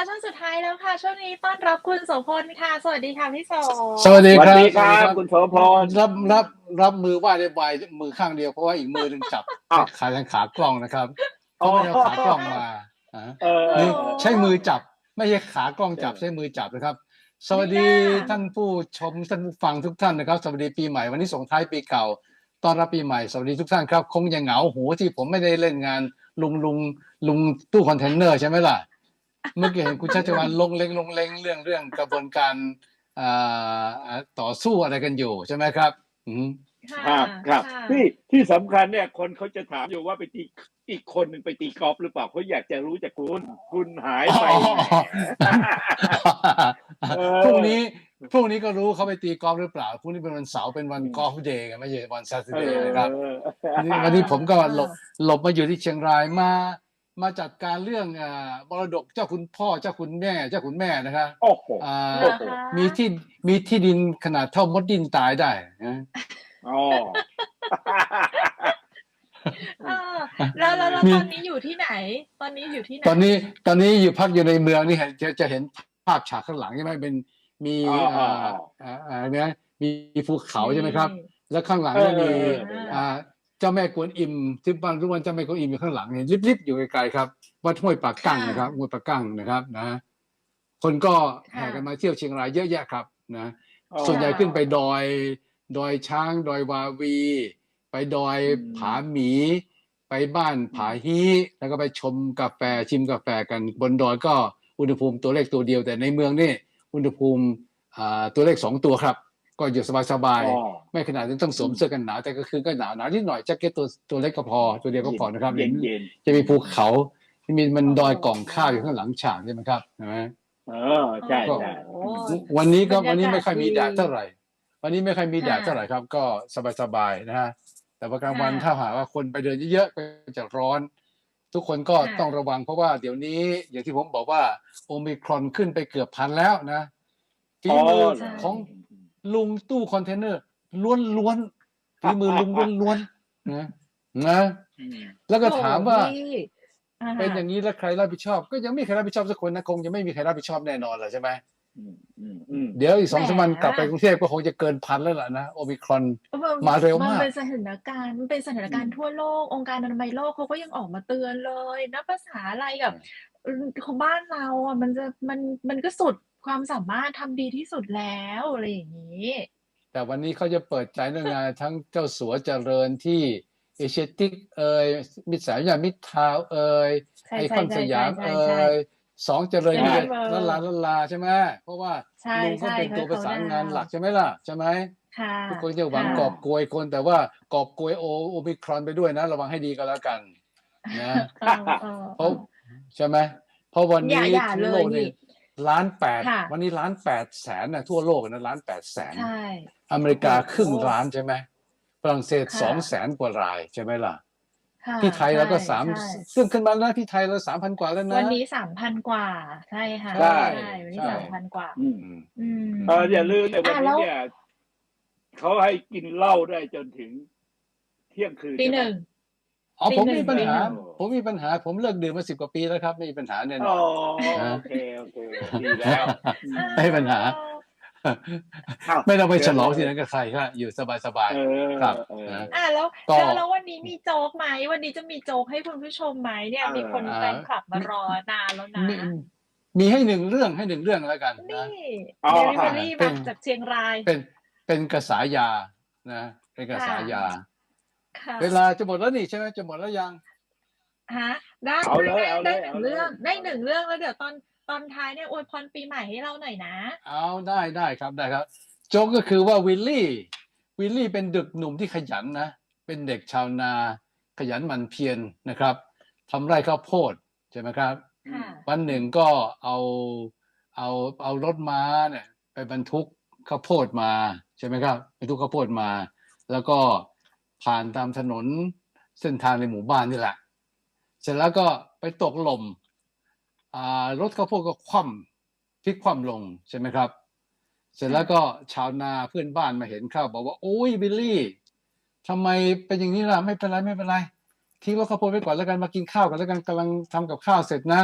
ลับมาช่วงสุดท้ายแล้วค่ะ ช่วงนี้ต้อนรับคุณโสพลค่ะ สวัสดีค่ะพี่โสสวัสดีสวัคสรับดีครับสวัสคุณโสพรรับรับรับมือไหว้ได้ไวมือข้างเดียวเพราะว่าอีกมือหนึ่งจับอ้าวขาทางขากล้องนะครับเขาไม่ได้เอาขากล้องมาอ่าเออนี่ใช้มือจับ ไม่ใช่ขากล้องจับใช้มือจับนะครับ สวัสดีท่านผู้ชมท่านผู้ฟังทุกท่านนะครับ สวัสดีปีใหม่วันนี้ส่งท้ายปีเก่าต้อนรับปีใหม่สวัสดีทุกท่านครับ คงยังเหงาหูที่ผมไม่ได้เล่นงานลุงลุงลุงตู้คอนเทนเนอร์ใช่ไหมล่ะ เมื่อกี้เห็นคุณชัชวานลงเล็งลงเล็งเรื่องเรื่องกระบวนการอ่าอ่าต่อสู้อะไรกันอยู่ใช่ไหมครับอืมครับครับะที่ที่สำคัญเนี่ยคนเขาจะถามอยู่ว่าไปตีอีกคนหนึ่งไปตีกอล์ฟหรือเปล่าเขาอยากจะรู้จากคุณคุณหายไปเออพรุ่งนี้พรุ่งนี้ก็รู้เขาไปตีกอล์ฟหรือเปล่าพรุ่งนี้เป็นวันเสาร์เป็นวันกอล์ฟเดย์กันไม่ใช่วันซ a ต u เดย์นะครับเออนี่วันนี้ผมก็หลบหลบมาอยู่ที่เชียงรายมา มาจัดการเรื่องอ่ามรดกเจ้าคุณพ่อเจ้าคุณแม่ เจ้าคุณแม่นะครับโอ้โหอ่าเหรอคะมีที่มีที่ดินขนาดเท่ามดดินตายได้นะอ๋อเออแล้วแล้วแล้วมีตอนนี้อยู่ที่ไหน ตอนนี้อยู่ที่ไหน ตอนนี้ตอนนี้อยู่พักอยู่ในเมืองนี่เห็นจะจะเห็นภาพฉากข้างหลังใช่ไหมเป็นมีอ๋ออ๋ออ่าอ่าอ่าเนี่ยมีภูเขาใช่ไหมครับ แล้วข้างหลังเออเนี่ยมีเออเอออ่า เจ้าแม่กวนอิมที่บ้านทุกวันเจ้าแม่กวนอิมอยู่ข้างหลังเห็นริบๆอยู่ไกลๆครับวัดห้วยปากกั้งนะครับห้วยปากกั้งนะครับนะคนก็แห่กันมาเที่ยวเชียงรายเยอะแยะครับนะอ๋อส่วนใหญ่ขึ้นไปดอยดอยช้าง ดอยวาวี ไปดอยอืมผาหมี ไปบ้านผาฮีแล้วก็ไปชมกาแฟชิมกาแฟกันบนดอยก็อุณหภูมิตัวเลขตัวเดียว แต่ในเมืองนี่อุณหภูมิอ่าตัวเลขสองตัวครับ ก็อยู่สบายอ๋อๆไม่ขนาดนั้นต้องสวมเสื้อกันหนาวแต่ก็คือก็หนาวหนาวนิดหน่อยแจ็คเก็ตตัวตัวเล็กก็พอตัวเดียวก็พอนะครับเย็นเย็นจะมีภูเขาที่มีมันดอยกล่องข้าวอยู่ข้างหลังฉากใช่ไหมครับใช่ไหมเออใช่โอ้ใช่โหวันนี้ก็บรรยากาศวันนี้ไม่ค่อยมีแดดดีเท่าไหร่ วันนี้ไม่ค่อยมีแดดค่ะเท่าไหร่ครับ ก็สบายๆนะฮะแต่ว่ากลางวันค่ะถ้าหากว่าคนไปเดินเยอะๆก็จะร้อน ทุกคนก็ค่ะต้องระวังเพราะว่าเดี๋ยวนี้อย่างที่ผมบอกว่าโอมิครอนขึ้นไปเกือบพันแล้วนะฝีมือใช่ของ ลุงตู้คอนเทนเนอร์ ล้วนๆฝีมือลุงล้วนๆนะนะอืมแล้วก็ถามว่าโอ้โหพี่อ่า เป็นอย่างนี้แล้วใครรับผิดชอบ ก็ยังไม่มีใครรับผิดชอบสักคนนะคงยังไม่มีใครรับผิดชอบแน่นอนแหละใช่ไหมอืมอืมอืมเดี๋ยวอีกสองแหมสามวันกลับไปกรุงเทพก็คงจะเกินพันแล้วล่ะนะโอมิครอนมาเร็วมากนเป็นสถานการณ์มันเป็นสถานการณ์ทั่วโลกองค์การอนามัยโลกเขาก็ยังออกมาเตือนเลยนะภาษาอะไรกับของบ้านเราอะมันจะมันมันก็สุด ความสามารถทำดีที่สุดแล้วอะไรอย่างนี้ แต่วันนี้เขาจะเปิดใจเรื่องงานทั้งเจ้าสัวเจริญที่เอเชียติกเอ่ยมิตรสายยามิตรทาวน์เอ่ยใช่ไอคใช่อนสใช่ยามใช่เอ่ใช่ยสองเจริญใช่เนี่ยละลาละลาใช่ไหมเพราะว่าใช่ลุงก็ใช่เป็นตัวประสานงานเขาดาวหลักใช่ไหมล่ะใช่ไหมค่ะทุกคนจะหวังค่ะกอบโกยคนแต่ว่ากอบโกยโอโอมิครอนไปด้วยนะ ระวังให้ดีก็แล้วกันนะเออเออเพราะใช่ไหมเพราะวันอย่านี้อย่าทั่วเลยโลกนี่นี่ ล้านแปดค่ะ วันนี้ล้านแปดแสนนะทั่วโลกนะล้านแปดแสน ใช่ อเมริกาโอ้โหครึ่งล้านใช่ไหมฝรั่งเศสค่ะ สองแสนกว่ารายใช่ไหมล่ะ ค่ะที่ไทยเราก็ใช่สามใช่ซึ่งขึ้นมาแล้วที่ไทยเราสามพันกว่าแล้วนะ วันนี้สามพันกว่า ใช่ค่ะใช่วันนี้ใช่ สามพันกว่า อืมอืมอืมเอออย่าลืมในวันอะแล้นี้ว เนี่ยเขาให้กินเหล้าได้จนถึงเที่ยงคืนตีใช่ไมหนึ่ง อ๋อปีผมหนึ่งมีปัญหาปีหนึ่งผมมีปัญหา ผมเลิกดื่มมาสิบกว่าปีแล้วครับ ไม่มีปัญหาแน่นอ๋ออนโอเคโอเคดีแล้วอืมไม่มีปัญหาอ้าวไม่ต้องไปฉลองที่นั้นกับใครครับอยู่สบายสบายเออครับเออนะอะแล้วก็แล้วแล้ววันนี้มีโจ๊กไหมวันนี้จะมีโจ๊กให้คุณผู้ชมไหมเนี่ยเออมีคนอ่าแฟนคลับมารอนานแล้วนะมีมีให้หนึ่งเรื่องให้หนึ่งเรื่องแล้วกันนี่นะอ๋อเดลิเวอรี่เป็มานจากเชียงราย เป็นเป็นกระสายานะ เป็นกระสายา ค่ะเวลาจะหมดแล้วนี่ใช่ไหมจะหมดแล้วยังฮะได้เอาเลยได้เอาเลยได้หนึ่งเอาเลย เรื่องได้หนึ่งเรื่องแล้วเดี๋ยวตอนตอนท้ายเนี่ยอวยพรปีใหม่ให้เราหน่อยนะ เอาได้ได้ครับได้ครับ โจ๊กก็คือว่าวิลลี่ วิลลี่เป็นเด็กหนุ่มที่ขยันนะ เป็นเด็กชาวนา ขยันหมั่นเพียรนะครับทำไร่ข้าวโพดใช่ไหมครับ ค่ะ วันหนึ่งก็เอาเอาเอารถม้าเนี่ยไปบรรทุกข้าวโพดมาใช่ไหมครับบรรทุกข้าวโพดมา แล้วก็ ผ่านตามถนนเส้นทางในหมู่บ้านนี่แหละ เสร็จแล้วก็ไปตกหล่มอ่ารถข้าวโพดก็คว่ำพลิกคว่ำลงใช่ไหมครับ เสร็จแล้วก็ชาวนาเพื่อนบ้านมาเห็นเข้าบอกว่าโอ้ยบิลลี่ทำไมเป็นอย่างนี้ล่ะไม่เป็นไรไม่เป็นไรทิ้งรถข้าวโพดไปก่อนแล้วกันมากินข้าวกันแล้วกันกำลังทำกับข้าวเสร็จนะ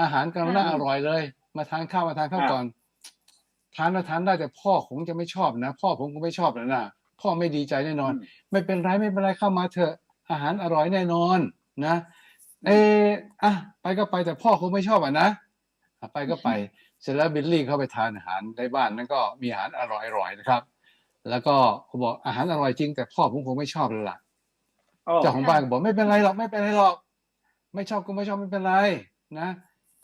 อาหารกำลังน่าอร่อยเลย มาทานข้าวมาทานข้าวก่อนทานมาทานได้แต่พ่อคงจะไม่ชอบนะ พ่อผมคงไม่ชอบแล้วนะ พ่อไม่ดีใจแน่นอน ไม่เป็นไรไม่เป็นไรเข้ามาเถอะอาหารอร่อยแน่นอนนะเอออะไปก็ไปแต่พ่อคงไม่ชอบอะนะอะไปก็ไปเสร็จแล้วบิลลี่เข้าไปทานอาหารในบ้านนั้นก็มีอาหารอร่อยๆนะครับ แล้วก็เขาบอกอาหารอร่อยจริง แต่พ่อผมคงไม่ชอบเลยล่ะอ๋อเจ้าของบ้านก็บอกไม่เป็นไรหรอกไม่เป็นไรหรอก ไม่ชอบก็ไม่ชอบไม่เป็นไรนะ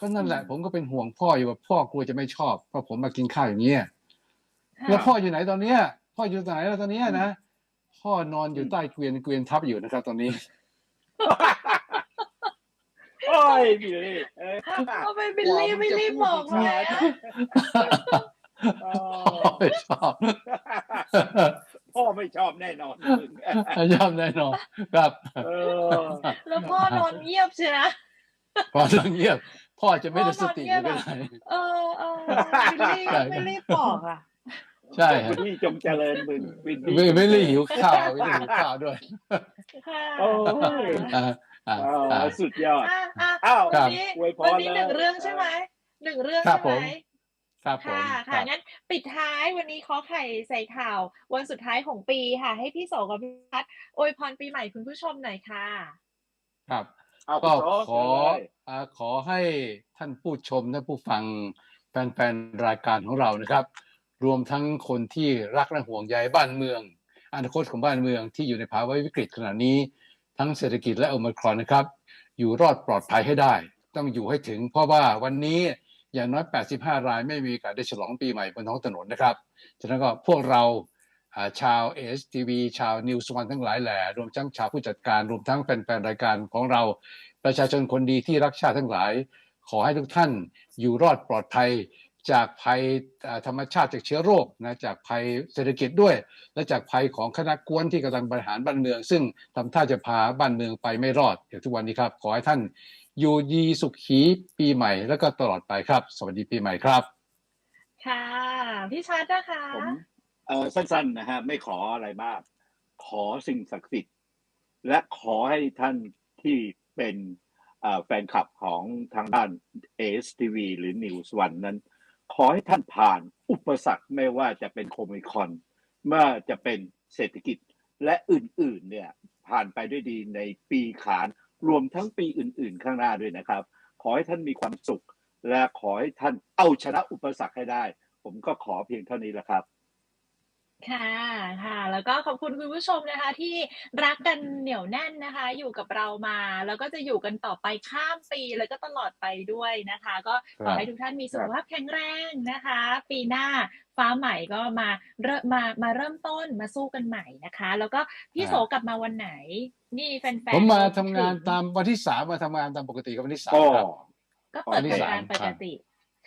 ก็นั่นแหละผมก็เป็นห่วงพ่ออยู่ว่าพ่อกลัวจะไม่ชอบเพราะผมมากินข้าวอย่างเงี้ยค่ะแล้วพ่ออยู่ไหนตอนเนี้ย พ่ออยู่ไหนแล้วตอนเนี้ยนะ พ่อนอนอยู่ใต้เกวียนเกวียนทับอยู่นะครับ ตอนนี้ โอ้ยบิลลี่เอ้ยเอาไปบิลลี่ไม่รีบบอกเลยอะอ๋อพ่อไม่ชอบ พ่อไม่ชอบแน่นอนมึงยอมแน่นอนครับเออแล้วพ่อนอนเงียบใช่ไหมพ่อต้องเงียบ พ่อจะไม่ได้สติพ่อนอนเงียบไม่อะได้เออเออบิลลี่ใช่ไม่รีบบอกอะ ใช่ฮะวินนี่จงเจริญมึงวินนี่ไม่ไม่ได้หิวข้าวไม่ได้หิวข้าวด้วยค่ะโอ้ยอ่าอ่าอ๋ออ่า สุดยอด อะอะอ้าวครัวับนนี้อวยพรวันนี้เลยหนึ่งเรื่องใช่ไหมหนึ่งเรื่องครัใช่บผมไหมครับผมค่ะคค่ะรับ งั้นปิดท้ายวันนี้ขอไข่ใส่ข่าว วันสุดท้ายของปีค่ะ ให้พี่โสกับพี่พัดอวยพรปีใหม่คุณผู้ชมหน่อยค่ะ ครับ เอาก็คุณโสขอเชิญเลยอ่าขอให้ท่านผู้ชมท่านผู้ฟังแฟนๆรายการของเรานะครับ รวมทั้งคนที่รักและห่วงใยบ้านเมือง อนาคตของบ้านเมืองที่อยู่ในภาวะวิกฤตขณะนี้ ทั้งเศรษฐกิจและโอมครอนนะครับ อยู่รอดปลอดภัยให้ได้ ต้องอยู่ให้ถึง เพราะว่าวันนี้อย่างน้อย 85 รายไม่มีกาสได้ฉลองปีใหม่บนท้องถนนนะครับฉะนั้นก็พวกเราอ่าชาว ASTV ชาวนิวส์วันทั้งหลายแหล่รวมทั้งชาวผู้จัดการ รวมทั้งแฟนๆรายการของเรา ประชาชนคนดีที่รักชาติทั้งหลาย ขอให้ทุกท่านอยู่รอดปลอดภัย จากภัยอ่าธรรมชาติจากเชื้อโรคนะจากภัยเศรษฐกิจด้วย และจากภัยของคณะกวนที่กำลังบริหารบ้านเมือง ซึ่งทำท่าจะพาบ้านเมืองไปไม่รอดอย่างทุกวันนี้ครับ ขอให้ท่านอยู่ยีสุขีปีใหม่ แล้วก็ตลอดไปครับ สวัสดีปีใหม่ครับ ค่ะพี่ชัดนะคะผมเออสั้นๆนะฮะไม่ขออะไรมาก ขอสิ่งศักดิ์สิทธิ์และขอให้ท่านที่เป็นเอ่อแฟนคลับของทางด้าน ASTV หรือ News วันนั้น ขอให้ท่านผ่านอุปสรรคไม่ว่าจะเป็นโคมิคอนเมื่อจะเป็นเศรษฐกิจและอื่นๆเนี่ยผ่านไปด้วยดีในปีขาน รวมทั้งปีอื่น ๆ ข้างหน้าด้วยนะครับ ขอให้ท่านมีความสุข และขอให้ท่านเอาชนะอุปสรรคให้ได้ ผมก็ขอเพียงเท่านี้แหละครับ ค่ะ ค่ะ แล้วก็ขอบคุณคุณผู้ชมนะคะ ที่รักกันเหนียวแน่นนะคะ อยู่กับเรามา แล้วก็จะอยู่กันต่อไปข้ามปี แล้วก็ตลอดไปด้วยนะคะ ก็ขอให้ทุกท่านมีสุขภาพแข็งแรงนะคะ ปีหน้าฟ้าใหม่ก็มาเริ่มมามาเริ่มต้นมาสู้กันใหม่นะคะ แล้วก็พี่โสกลับมาวันไหน นี่แฟนๆผมมาก็ทำงานถึตามวันที่สามมาทำงานตามปกติกับวันที่สามก็ ครับ ก็เปิดวันที่รายสามการปกติ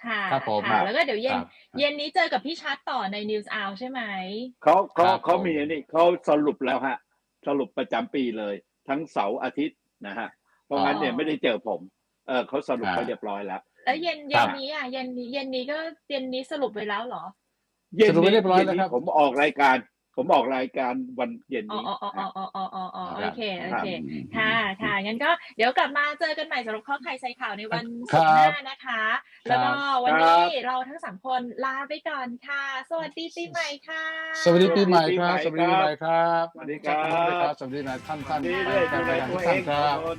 ค่ะครับผมค่ะ แล้วก็เดี๋ยวเย็น ครับ เย็นนี้เจอกับพี่ชัดต่อใน News Hour ใช่ไหม เขาเขาครับเขาผม มีอันนี่เขาสรุปแล้วฮะ สรุปประจำปีเลย ทั้งเสาร์อาทิตย์นะฮะ เพราะงั้นเนี่ยอ๋อไม่ได้เจอผมเออเขาสรุปไปอ่าเรียบร้อยแล้ว แล้วเย็นคเย็รันบนี้อะเย็นนี้เย็นนี้ก็เย็นนี้สรุปไปแล้วเหรอ เย็นสรุปไปนี้เรียบร้อยเย็นแล้วนี้ครับ ผมออกรายการ ผมออกรายการวันเย็นอ๋อนี้อ๋ออ๋ออ๋ออ๋ออ๋ออ๋ออ๋อคโอรับเคโอครับเค ค่ะค่ะงั้นก็เดี๋ยวกลับมาเจอกันใหม่สำหรับข้อไข่ใส่ข่าวในวันครัศุบกร์หน้านะคะ แล้วก็วันครันี้บเราทั้งสามคนลาไปก่อนค่ะ สวัสดีปีใหม่ค่ะ สวัสดีปีใหม่ครับสสวัวัสสดีดีปีปีใหใหม่ม่ครับ สวัสดีครับสวัสดีครับสวัสดีนะท่านท่านดีแฟเลยนดูๆแลรายการตัทุวกเอท่านงครับทุกคน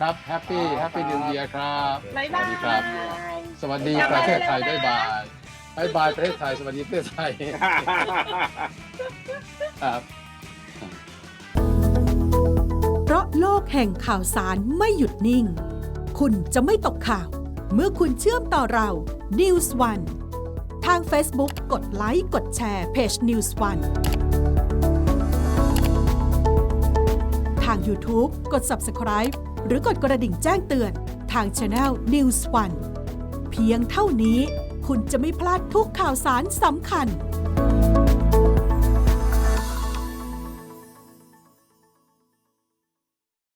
ครับแฮปปี้แฮปปี้นิวเยียครับบ๊ายสบาวัยสดีครับสวัสดีประเทศไทยบ๊ายบาย บ๊ายบายประเทศไทย สวัสดีประเทศไทยครับ เพราะโลกแห่งข่าวสารไม่หยุดนิ่ง คุณจะไม่ตกข่าว เมื่อคุณเชื่อมต่อเรา News One ทาง Facebook กดไลค์ กดแชร์เพจ News One ทาง YouTube กด Subscribe หรือกดกระดิ่งแจ้งเตือนทาง Channel News One เพียงเท่านี้ คุณจะไม่พลาดทุกข่าวสารสำคัญ